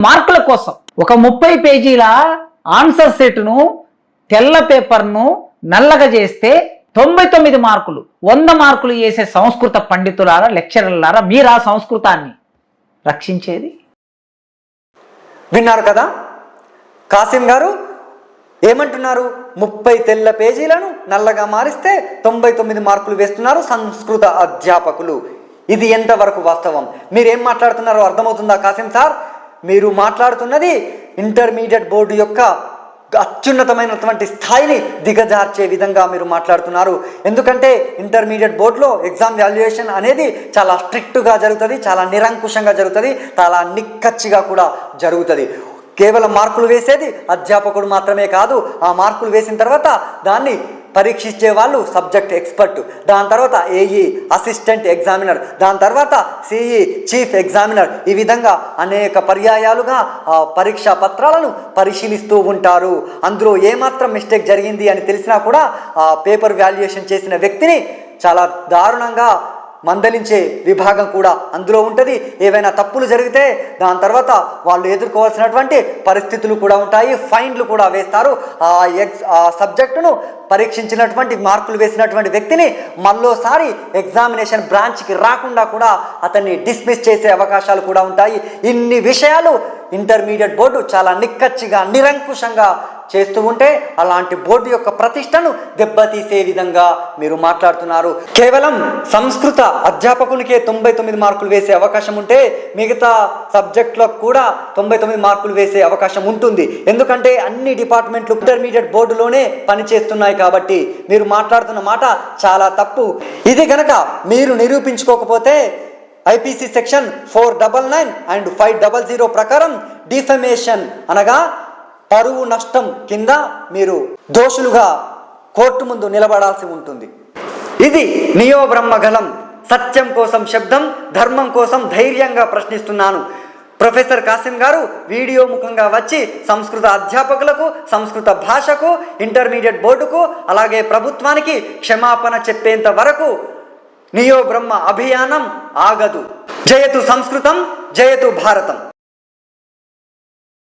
మార్కుల కోసం. ఒక ముప్పై పేజీల ఆన్సర్ సెట్ను తెల్ల పేపర్ను నల్లగా చేస్తే తొంభై తొమ్మిది మార్కులు వంద మార్కులు వేసే సంస్కృత పండితులారా లెక్చరర్లారా మీరు ఆ సంస్కృతాన్ని రక్షించేది? విన్నారు కదా? కాసిం గారు ఏమంటున్నారు? ముప్పై తెల్ల పేజీలను నల్లగా మారిస్తే తొంభై తొమ్మిది మార్కులు వేస్తున్నారు సంస్కృత అధ్యాపకులు. ఇది ఎంతవరకు వాస్తవం? మీరేం మాట్లాడుతున్నారో అర్థమవుతుందా కాసిం సార్? మీరు మాట్లాడుతున్నది ఇంటర్మీడియట్ బోర్డు యొక్క అత్యున్నతమైనటువంటి స్థాయిని దిగజార్చే విధంగా మీరు మాట్లాడుతున్నారు. ఎందుకంటే ఇంటర్మీడియట్ బోర్డులో ఎగ్జామ్ వాల్యుయేషన్ అనేది చాలా స్ట్రిక్ట్గా జరుగుతుంది చాలా నిరంకుశంగా జరుగుతుంది చాలా నిక్కచ్చిగా కూడా జరుగుతుంది. కేవలం మార్కులు వేసేది అధ్యాపకుడు మాత్రమే కాదు ఆ మార్కులు వేసిన తర్వాత దాన్ని పరీక్షించే వాళ్ళు సబ్జెక్ట్ ఎక్స్పర్ట్. దాని తర్వాత ఏఈ అసిస్టెంట్ ఎగ్జామినర్ దాని తర్వాత సిఈ చీఫ్ ఎగ్జామినర్ ఈ విధంగా అనేక పర్యాయాలుగా పరీక్షా పత్రాలను పరిశీలిస్తూ ఉంటారు. అందులో ఏమాత్రం మిస్టేక్ జరిగింది అని తెలిసినా కూడా పేపర్ వాల్యుయేషన్ చేసిన వ్యక్తిని చాలా దారుణంగా మందలించే విభాగం కూడా అందులో ఉంటుంది. ఏవైనా తప్పులు జరిగితే దాని తర్వాత వాళ్ళు ఎదుర్కోవాల్సినటువంటి పరిస్థితులు కూడా ఉంటాయి. ఫైన్లు కూడా వేస్తారు. ఆ ఎగ్ ఆ సబ్జెక్టును పరీక్షించినటువంటి మార్కులు వేసినటువంటి వ్యక్తిని మళ్ళోసారి ఎగ్జామినేషన్ బ్రాంచ్కి రాకుండా కూడా అతన్ని డిస్మిస్ చేసే అవకాశాలు కూడా ఉంటాయి. ఇన్ని విషయాలు ఇంటర్మీడియట్ బోర్డు చాలా నిక్కచ్చిగా నిరంకుశంగా చేస్తూ ఉంటే అలాంటి బోర్డు యొక్క ప్రతిష్టను దెబ్బతీసే విధంగా మీరు మాట్లాడుతున్నారు. కేవలం సంస్కృత అధ్యాపకునికే తొంభై తొమ్మిది మార్కులు వేసే అవకాశం ఉంటే మిగతా సబ్జెక్టులకు కూడా తొంభై తొమ్మిది మార్కులు వేసే అవకాశం ఉంటుంది. ఎందుకంటే అన్ని డిపార్ట్మెంట్లు ఇంటర్మీడియట్ బోర్డులోనే పనిచేస్తున్నాయి కాబట్టి మీరు మాట్లాడుతున్న మాట చాలా తప్పు. ఇది గనక మీరు నిరూపించుకోకపోతే IPC section four double nine and five double zero ప్రకారం డిఫమేషన్ అనగా పరువు నష్టం కింద మీరు దోషులుగా కోర్టు ముందు నిలబడాల్సి ఉంటుంది. ఇది నియో బ్రహ్మగలం సత్యం కోసం శబ్దం ధర్మం కోసం ధైర్యంగా ప్రశ్నిస్తున్నాను. ప్రొఫెసర్ కాసిం గారు వీడియో ముఖంగా వచ్చి సంస్కృత అధ్యాపకులకు సంస్కృత భాషకు ఇంటర్మీడియట్ బోర్డుకు అలాగే ప్రభుత్వానికి క్షమాపణ చెప్పేంత వరకు నియో బ్రహ్మ అభియానం ఆగదు. జయతు సంస్కృతం జయతు భారతం.